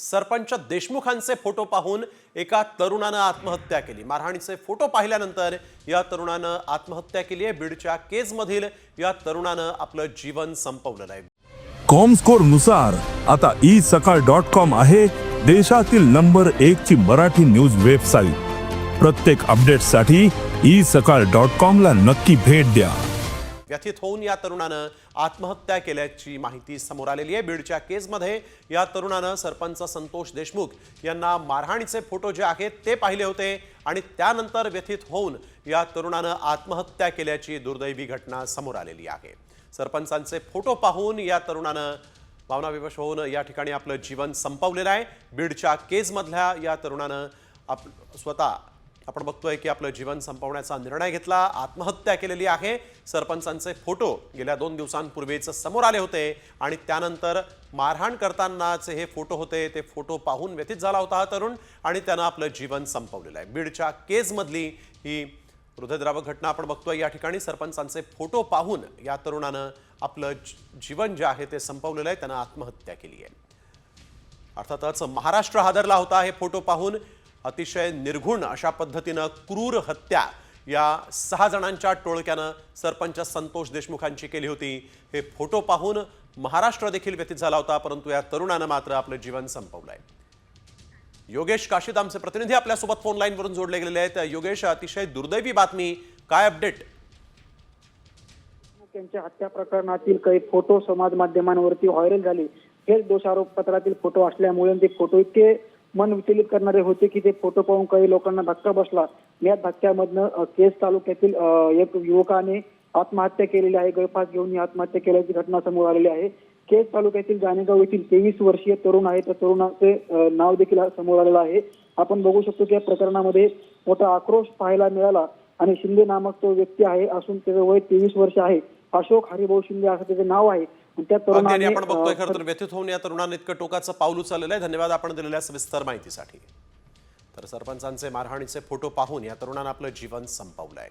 Sarpanch देशमुखांचे photo पाहून एका तरुणानं आत्महत्या केली. मारहाणीचे फोटो पाहिल्यानंतर या तरुणानं आत्महत्या केली आहे. बीडच्या केजमधील या तरुणानं आपलं जीवन संपवलेलं आहे. कॉमस्कोरनुसार आता ई सकाळ डॉट कॉम आहे देशातील नंबर एक ची मराठी न्यूज वेबसाईट. प्रत्येक अपडेटसाठी ई सकाळ डॉट कॉम ला नक्की भेट द्या. व्यथित होऊन या तरुणानं आत्महत्या केल्याची माहिती समोर आलेली आहे. बीडच्या केसमध्ये या तरुणानं सरपंच संतोष देशमुख यांना मारहाणीचे फोटो जे आहेत ते पाहिले होते आणि त्यानंतर व्यथित होऊन या तरुणानं आत्महत्या केल्याची दुर्दैवी घटना समोर आलेली आहे. सरपंचांचे फोटो पाहून या तरुणानं भावनाविवश होऊन या ठिकाणी आपलं जीवन संपवलेलं आहे. बीडच्या केजमधल्या या तरुणानं आप स्वतः आपण बघतोय की आपलं जीवन संपवण्याचा निर्णय घेतला आत्महत्या केलेली आहे. सरपंचांचे फोटो गेल्या दोन दिवसांपूर्वीच समोर आले होते आणि त्यानंतर मारहाण करतानाचे हे फोटो होते ते फोटो पाहून व्यथित झाला होता हा तरुण आणि त्यानं आपलं जीवन संपवलेलं आहे. बीडच्या केजमधली ही हृदयद्रावक घटना आपण बघतोय. या ठिकाणी सरपंचांचे फोटो पाहून या तरुणानं आपलं जीवन जे आहे ते संपवलेलं आहे. त्यानं आत्महत्या केली आहे. अर्थातच महाराष्ट्र हादरला होता हे फोटो पाहून अतिशय निर्घुण अशा पद्धतीनं क्रूर हत्या या सहा जणांच्या टोळक्यानं सरपंच संतोष देशमुखांची केली होती. हे फोटो पाहून महाराष्ट्र देखील व्यतीत झाला होता परंतु या तरुणानं मात्र आपलं जीवन संपवलंय. योगेश काशीद आमचे प्रतिनिधी आपल्यासोबत फोन लाईनवरून जोडले गेलेले आहेत. योगेश अतिशय दुर्दैवी बातमी काय अपडेट त्यांच्या हत्या प्रकरणातील काही फोटो समाज माध्यमांवरती व्हायरल झाले. हेच दोषारोप पत्रातील फोटो असल्यामुळे ते फोटो इतके मन विचलित करणारे होते की ते फोटो पाहून काही लोकांना धक्का बसला. या धक्क्यामधनं केस तालुक्यातील एक युवकाने आत्महत्या केलेली आहे. गळफास घेऊन ही आत्महत्या केल्याची घटना समोर आलेली आहे. केस तालुक्यातील जानेगाव येथील तेवीस वर्षीय तरुण आहे. त्या तरुणाचे नाव देखील समोर आलेलं आहे. आपण बघू शकतो की या प्रकरणामध्ये मोठा आक्रोश पाहायला मिळाला आणि शिंदे नामक तो व्यक्ती आहे. असून त्याचं वय तेवीस वर्ष आहे. अशोक हरिभाऊ शिंदे असं त्याचे नाव आहे. त्या तरुणाने आपण बघतोय खरं तर व्यथित होऊन या तरुणानं इतकं टोकाचं पाऊल उचललेलं आहे. धन्यवाद आपण दिलेल्या सविस्तर माहितीसाठी. तर सरपंचांचे मारहाणीचे फोटो पाहून या तरुणानं आपलं जीवन संपवलंय.